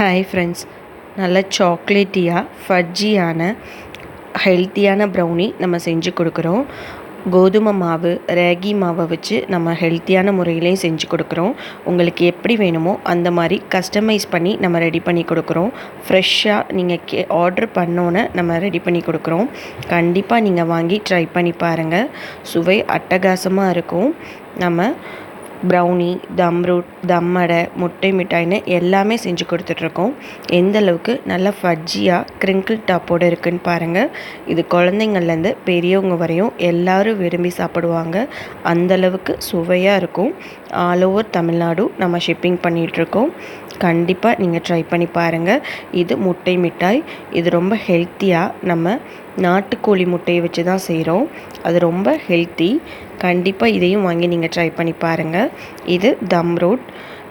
Hi friends நல்ல சாக்லேட்டியாக ஃபட்ஜியான ஹெல்த்தியான brownie நம்ம செஞ்சு கொடுக்குறோம். கோதுமை மாவு ரேகி மாவை வச்சு நம்ம ஹெல்த்தியான முறையிலையும் செஞ்சு கொடுக்குறோம். உங்களுக்கு எப்படி வேணுமோ அந்த மாதிரி கஸ்டமைஸ் பண்ணி நம்ம ரெடி பண்ணி கொடுக்குறோம். ஃப்ரெஷ்ஷாக நீங்கள் கே ஆர்டர் பண்ணோன்னே நம்ம ரெடி பண்ணி கொடுக்குறோம். கண்டிப்பாக நீங்கள் வாங்கி ட்ரை பண்ணி பாருங்கள் சுவை அட்டகாசமாக இருக்கும். நம்ம ப்ரௌனி தம் ரூட் தம் அடை முட்டை மிட்டாய்னு எல்லாமே செஞ்சு கொடுத்துட்ருக்கோம். எந்த அளவுக்கு நல்லா ஃபஜ்ஜியாக கிரிங்கிள் டாப்போடு இருக்குதுன்னு பாருங்கள் இது குழந்தைங்கள்லேருந்து பெரியவங்க வரையும் எல்லோரும் விரும்பி சாப்பிடுவாங்க. அந்தளவுக்கு சுவையாக இருக்கும். ஆல் ஓவர் தமிழ்நாடு நம்ம ஷிப்பிங் பண்ணிகிட்ருக்கோம் கண்டிப்பாக நீங்கள் ட்ரை பண்ணி பாருங்கள் இது முட்டை மிட்டாய். இது ரொம்ப ஹெல்த்தியாக நம்ம நாட்டுக்கோழி முட்டையை வச்சு தான் செய்கிறோம் அது ரொம்ப ஹெல்த்தி கண்டிப்பாக இதையும் வாங்கி நீங்கள் ட்ரை பண்ணி பாருங்கள் இது தம் ரூட்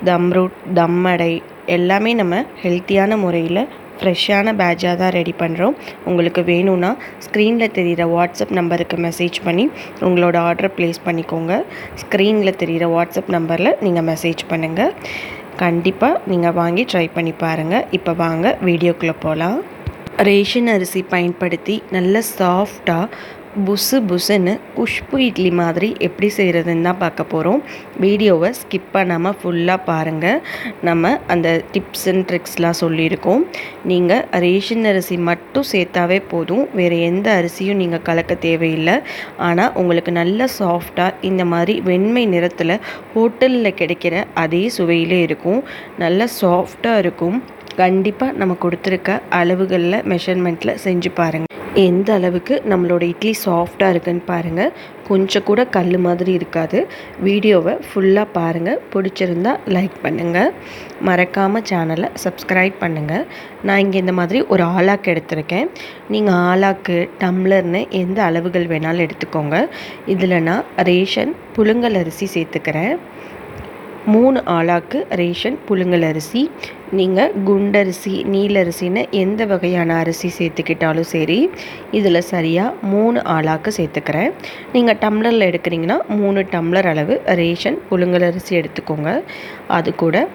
தம் ரூட் தம் அடை எல்லாமே நம்ம ஹெல்த்தியான முறையில் ஃப்ரெஷ்ஷான பேட்சாக தான் ரெடி பண்ணுறோம் உங்களுக்கு வேணும்னா ஸ்க்ரீனில் தெரிகிற வாட்ஸ்அப் நம்பருக்கு மெசேஜ் பண்ணி உங்களோட ஆர்டரை ப்ளேஸ் பண்ணிக்கோங்க. ஸ்க்ரீனில் தெரிகிற வாட்ஸ்அப் நம்பரில் நீங்கள் மெசேஜ் பண்ணுங்கள் கண்டிப்பாக நீங்கள் வாங்கி ட்ரை பண்ணி பாருங்கள் இப்போ வாங்க வீடியோக்குள்ளே போகலாம் ரேஷன் அரிசி பயன்படுத்தி நல்ல சாஃப்டாக புசு புசுன்னு குஷ்பு இட்லி மாதிரி எப்படி செய்கிறதுன்னு தான் பார்க்க போகிறோம் வீடியோவை ஸ்கிப் பண்ணாமல் ஃபுல்லாக பாருங்கள் நம்ம அந்த டிப்ஸ் அண்ட் ட்ரிக்ஸ்லாம் சொல்லியிருக்கோம். நீங்கள் ரேஷன் அரிசி மட்டும் சேர்த்தாவே போதும். வேறு எந்த அரிசியும் நீங்கள் கலக்க தேவையில்லை. ஆனால் உங்களுக்கு நல்ல சாஃப்டாக இந்த மாதிரி வெண்மை நிறத்தில் ஹோட்டலில் கிடைக்கிற அதே சுவையிலே இருக்கும். நல்ல சாஃப்டாக இருக்கும். கண்டிப்பாக நம்ம கொடுத்துருக்க அளவுகளில் மெஷர்மெண்ட்டில் செஞ்சு பாருங்கள் எந்த அளவுக்கு நம்மளோட இட்லி சாஃப்டாக இருக்குன்னு பாருங்கள் கொஞ்சம் கூட கல் மாதிரி இருக்காது. வீடியோவை ஃபுல்லாக பாருங்கள் பிடிச்சிருந்தா லைக் பண்ணுங்கள் மறக்காமல் சேனலை சப்ஸ்கிரைப் பண்ணுங்கள் நான் இங்கே இந்த மாதிரி ஒரு ஆலாக்கு எடுத்திருக்கேன். நீங்கள் ஆலாக்கு டம்ளர்னு எந்த அளவுகள் வேணாலும் எடுத்துக்கோங்க. இதில் நான் ரேஷன் புழுங்கல் அரிசி சேர்த்துக்கிறேன். மூணு ஆளாக்கு ரேஷன் புழுங்கல் அரிசி. நீங்கள் குண்டரிசி நீலரிசின்னு எந்த வகையான அரிசி சேர்த்துக்கிட்டாலும் சரி இதில் சரியாக மூணு ஆளாக்கு சேர்த்துக்கிறேன். நீங்கள் டம்ளரில் எடுக்கிறீங்கன்னா மூணு டம்ளர் அளவு ரேஷன் புழுங்கல் அரிசி எடுத்துக்கோங்க. அது கூட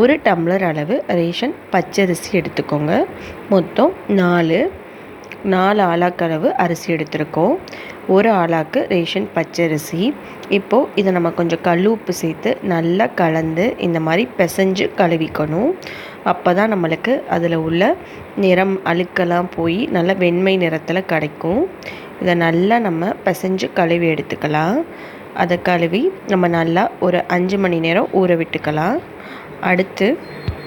ஒரு டம்ளர் அளவு ரேஷன் பச்சரிசி எடுத்துக்கோங்க. மொத்தம் நாலு நாலு ஆளாக்களவு அரிசி எடுத்திருக்கோம். ஒரு ஆளாக்கு ரேஷன் பச்சரிசி. இப்போது இதை நம்ம கொஞ்சம் கல் உப்பு சேர்த்து நல்லா கலந்து இந்த மாதிரி பிசைஞ்சு கழுவிக்கணும். அப்போ தான் நம்மளுக்கு அதில் உள்ள நிறம் அழுக்கெல்லாம் போய் நல்லா வெண்மை நிறத்தில் கிடைக்கும். இதை நல்லா நம்ம பிசைஞ்சு கழுவி எடுத்துக்கலாம். அதை கழுவி நம்ம நல்லா ஒரு அஞ்சு மணி நேரம் ஊற விட்டுக்கலாம். அடுத்து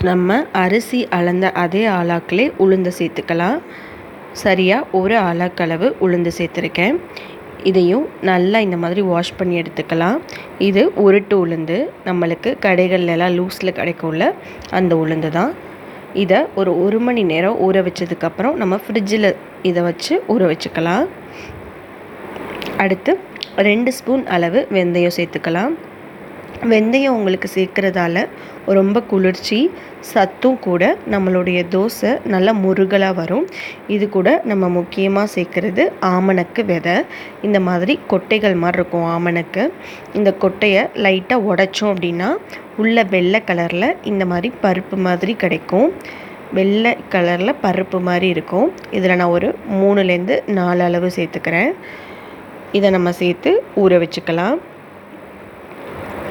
நம்ம அரிசி அளந்த அதே ஆளாக்கிலே உளுந்து சேர்த்துக்கலாம். சரியாக ஒரு அளக்களவு உளுந்து சேர்த்துருக்கேன். இதையும் நல்லா இந்த மாதிரி வாஷ் பண்ணி எடுத்துக்கலாம். இது உருட்டு உளுந்து. நம்மளுக்கு கடைகள்லாம் லூஸில் கிடைக்கும்ல அந்த உளுந்து தான். இதை ஒரு ஒரு மணி நேரம் ஊற வச்சதுக்கப்புறம் நம்ம ஃப்ரிட்ஜில் இதை வச்சு ஊற வச்சுக்கலாம். அடுத்து ரெண்டு ஸ்பூன் அளவு வெந்தயம் சேர்த்துக்கலாம். வெந்தயம் உங்களுக்கு சேர்க்குறதால ரொம்ப குளிர்ச்சி சத்தும் கூட நம்மளுடைய தோசை நல்லா முருகலாக வரும். இது கூட நம்ம முக்கியமாக சேர்க்குறது ஆமணக்கு விதை. இந்த மாதிரி கொட்டைகள் மாதிரி இருக்கும் ஆமணக்கு. இந்த கொட்டையை லைட்டாக உடைச்சோம் அப்படின்னா உள்ள வெள்ளை கலரில் இந்த மாதிரி பருப்பு மாதிரி கிடைக்கும். வெள்ளை கலரில் பருப்பு மாதிரி இருக்கும். இதில் நான் ஒரு மூணுலேருந்து நாலு அளவு சேர்த்துக்கிறேன். இதை நம்ம சேர்த்து ஊற வச்சுக்கலாம்.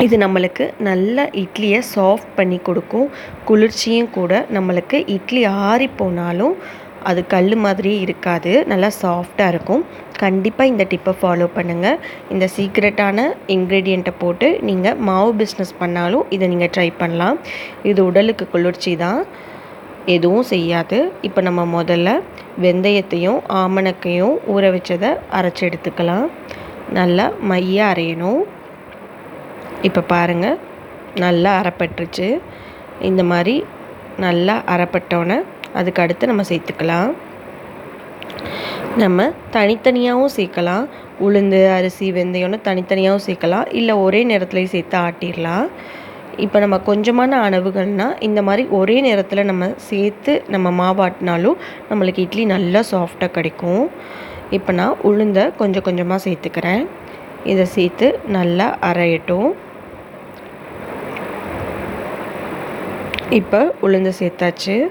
இது நம்மளுக்கு நல்ல இட்லியை சாஃப்ட் பண்ணி கொடுக்கும். குளிர்ச்சியும் கூட நம்மளுக்கு இட்லி ஆறி போனாலும் அது கல் மாதிரியே இருக்காது. நல்லா சாஃப்டாக இருக்கும். கண்டிப்பாக இந்த டிப்பை ஃபாலோ பண்ணுங்கள் இந்த சீக்ரெட்டான இன்க்ரீடியண்ட்டை போட்டு நீங்கள் மாவு பிஸ்னஸ் பண்ணாலும் இதை நீங்கள் ட்ரை பண்ணலாம். இது உடலுக்கு குளிர்ச்சி தான். எதுவும் செய்யாது. இப்போ நம்ம முதல்ல வெந்தயத்தையும் ஆமணக்கையும் ஊற வச்சதை அரைச்சி எடுத்துக்கலாம். நல்லா மைய அரையணும். இப்போ பாருங்கள் நல்லா அரைப்பட்டுருச்சு. இந்த மாதிரி நல்லா அரைப்பட்டோன்னே அதுக்கு அடுத்து நம்ம சேர்த்துக்கலாம். நம்ம தனித்தனியாகவும் சேர்க்கலாம். உளுந்து அரிசி வெந்தயம்னு தனித்தனியாகவும் சேர்க்கலாம். இல்லை ஒரே நேரத்துலேயும் சேர்த்து ஆட்டிடலாம். இப்போ நம்ம கொஞ்சமான அளவுகள்னால் இந்த மாதிரி ஒரே நேரத்தில் நம்ம சேர்த்து நம்ம மாவாட்டினாலும் நம்மளுக்கு இட்லி நல்லா சாஃப்டாக கிடைக்கும். இப்போ நான் உளுந்தை கொஞ்சம் கொஞ்சமாக சேர்த்துக்கிறேன். இதை சேர்த்து நல்லா அரையட்டும். இப்போ உளுந்து சேர்த்தாச்சு.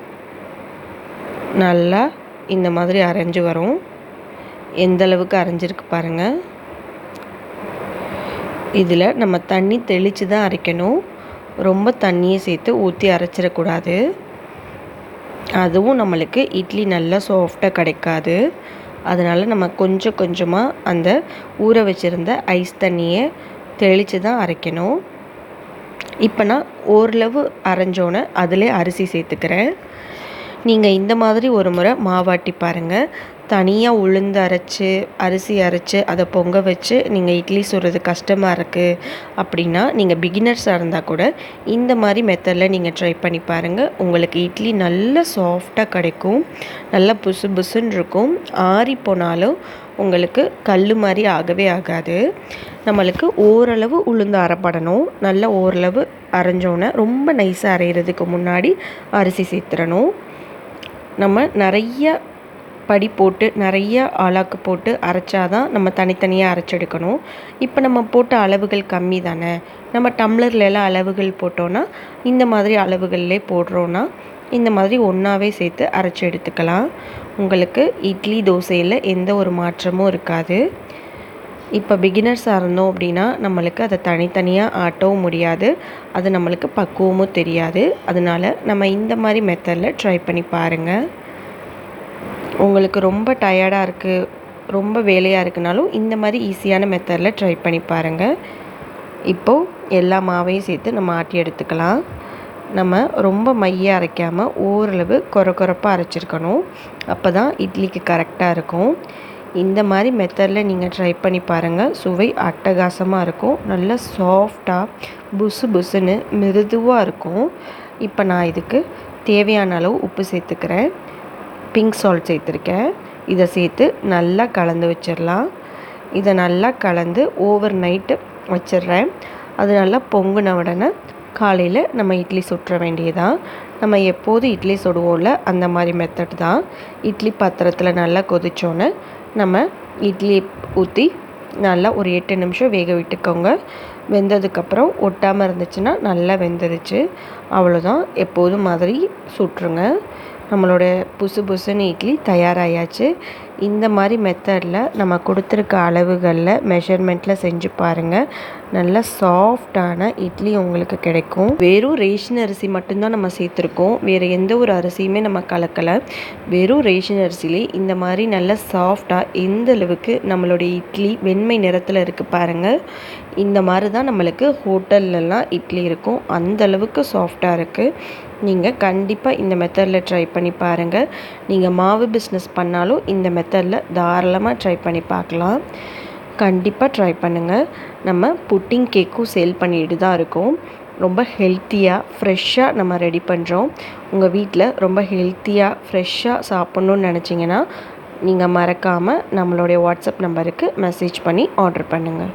நல்லா இந்த மாதிரி அரைஞ்சு வரும். எந்த அளவுக்கு அரைஞ்சிருக்கு பாருங்கள் இதில் நம்ம தண்ணி தெளித்து தான் அரைக்கணும். ரொம்ப தண்ணியை சேர்த்து ஊற்றி அரைச்சிடக்கூடாது. அதுவும் நம்மளுக்கு இட்லி நல்லா சாஃப்டாக கிடைக்காது. அதனால் நம்ம கொஞ்சம் கொஞ்சமாக அந்த ஊற வச்சுருந்த ஐஸ் தண்ணியை தெளித்து தான் அரைக்கணும். இப்போ நான் ஓரளவு அரைஞ்சோன்னே அதிலே அரிசி சேர்த்துக்கிறேன். நீங்கள் இந்த மாதிரி ஒரு முறை மாவாட்டி பாருங்கள் தனியாக உளுந்து அரைச்சி அரிசி அரைச்சி அதை பொங்க வச்சு நீங்கள் இட்லி சுடுறது கஷ்டமாக இருக்குது அப்படின்னா நீங்கள் பிகினர்ஸாக இருந்தால் கூட இந்த மாதிரி மெத்தடில் நீங்கள் ட்ரை பண்ணி பாருங்கள் உங்களுக்கு இட்லி நல்ல சாஃப்டாக கிடைக்கும். நல்லா புசு புசுன்னு இருக்கும். ஆறி போனாலும் உங்களுக்கு கல் மாதிரி ஆகவே ஆகாது. நம்மளுக்கு ஓரளவு உளுந்து அரைப்படணும். நல்லா ஓரளவு அரைஞ்சோன்னே ரொம்ப நைஸாக அரைகிறதுக்கு முன்னாடி அரிசி சேர்த்துடணும். நம்ம நிறைய படி போட்டு நிறைய ஆளாக்கு போட்டு அரைச்சாதான் நம்ம தனித்தனியாக அரைச்செடுக்கணும். இப்போ நம்ம போட்ட அளவுகள் கம்மி தானே? நம்ம டம்ளர்லலாம் அளவுகள் போட்டோன்னா இந்த மாதிரி அளவுகள்லே போடுறோன்னா இந்த மாதிரி ஒன்றாவே சேர்த்து அரைச்சி எடுத்துக்கலாம். உங்களுக்கு இட்லி தோசையில் எந்த ஒரு மாற்றமும் இருக்காது. இப்போ பிகினர்ஸாக இருந்தோம் அப்படின்னா நம்மளுக்கு அதை தனித்தனியாக ஆட்டவும் முடியாது. அது நம்மளுக்கு பக்குவமும் தெரியாது. அதனால் நம்ம இந்த மாதிரி மெத்தடில் ட்ரை பண்ணி பாருங்கள் உங்களுக்கு ரொம்ப டயர்டாக இருக்குது ரொம்ப வேலையாக இருக்குனாலும் இந்த மாதிரி ஈஸியான மெத்தடில் ட்ரை பண்ணி பாருங்கள் இப்போது எல்லா மாவையும் சேர்த்து நம்ம ஆட்டி எடுத்துக்கலாம். நம்ம ரொம்ப மைய அரைக்காமல் ஓரளவு குறை குறைப்பாக அரைச்சிருக்கணும். அப்போ தான் இட்லிக்கு கரெக்டாக இருக்கும். இந்த மாதிரி மெத்தடில் நீங்கள் ட்ரை பண்ணி பாருங்கள் சுவை அட்டகாசமாக இருக்கும். நல்லா சாஃப்டாக புசு புசுன்னு மிருதுவாக இருக்கும். இப்போ நான் இதுக்கு தேவையான அளவு உப்பு சேர்த்துக்கிறேன். பிங்க் சால்ட் சேர்த்துருக்கேன். இதை சேர்த்து நல்லா கலந்து வச்சிடலாம். இதை நல்லா கலந்து ஓவர் நைட்டு வச்சிடுறேன். அது நல்லா பொங்குன உடனே காலையில் நம்ம இட்லி சுட்டுற வேண்டியதான் நம்ம எப்போது இட்லி சுடுவோம்ல அந்த மாதிரி மெத்தட் தான். இட்லி பாத்திரத்தில் நல்லா கொதிச்சோன்னே நம்ம இட்லி ஊற்றி நல்லா ஒரு எட்டு நிமிஷம் வேக விட்டுக்கோங்க. வெந்ததுக்கப்புறம் ஒட்டாமல் இருந்துச்சுன்னா நல்லா வெந்துருச்சு. அவ்வளோதான் எப்போதும் மாதிரி சுட்டுருங்க நம்மளோட புசு புசுன்னு இட்லி தயாராகியாச்சு இந்த மாதிரி மெத்தடில் நம்ம கொடுத்துருக்க அளவுகளில் மெஷர்மெண்ட்டில் செஞ்சு பாருங்கள் நல்ல சாஃப்டான இட்லி உங்களுக்கு கிடைக்கும். வெறும் ரேஷன் அரிசி மட்டும்தான் நம்ம சேர்த்துருக்கோம். வேறு எந்த ஒரு அரிசியுமே நம்ம கலக்கலை. வெறும் ரேஷன் அரிசிலே இந்த மாதிரி நல்ல சாஃப்டாக எந்த அளவுக்கு நம்மளுடைய இட்லி வெண்மை நிறத்தில் இருக்குது பாருங்கள் இந்த மாதிரி தான் நம்மளுக்கு ஹோட்டல்லலாம் இட்லி இருக்கும். அந்த அளவுக்கு சாஃப்டாக இருக்குது நீங்கள் கண்டிப்பாக இந்த மெத்தடில் ட்ரை பண்ணி பாருங்கள் நீங்கள் மாவு பிஸ்னஸ் பண்ணாலும் இந்த மெத்தடில் தாராளமாக ட்ரை பண்ணி பார்க்கலாம். கண்டிப்பாக ட்ரை பண்ணுங்கள் நம்ம புட்டிங் கேக்கும் சேல் பண்ணிட்டு தான் இருக்கோம். ரொம்ப ஹெல்த்தியாக ஃப்ரெஷ்ஷாக நம்ம ரெடி பண்ணுறோம் உங்கள் வீட்டில் ரொம்ப ஹெல்த்தியாக ஃப்ரெஷ்ஷாக சாப்பிட்ணுன்னு நினச்சிங்கன்னா நீங்கள் மறக்காமல் நம்மளுடைய வாட்ஸ்அப் நம்பருக்கு மெசேஜ் பண்ணி ஆர்டர் பண்ணுங்கள்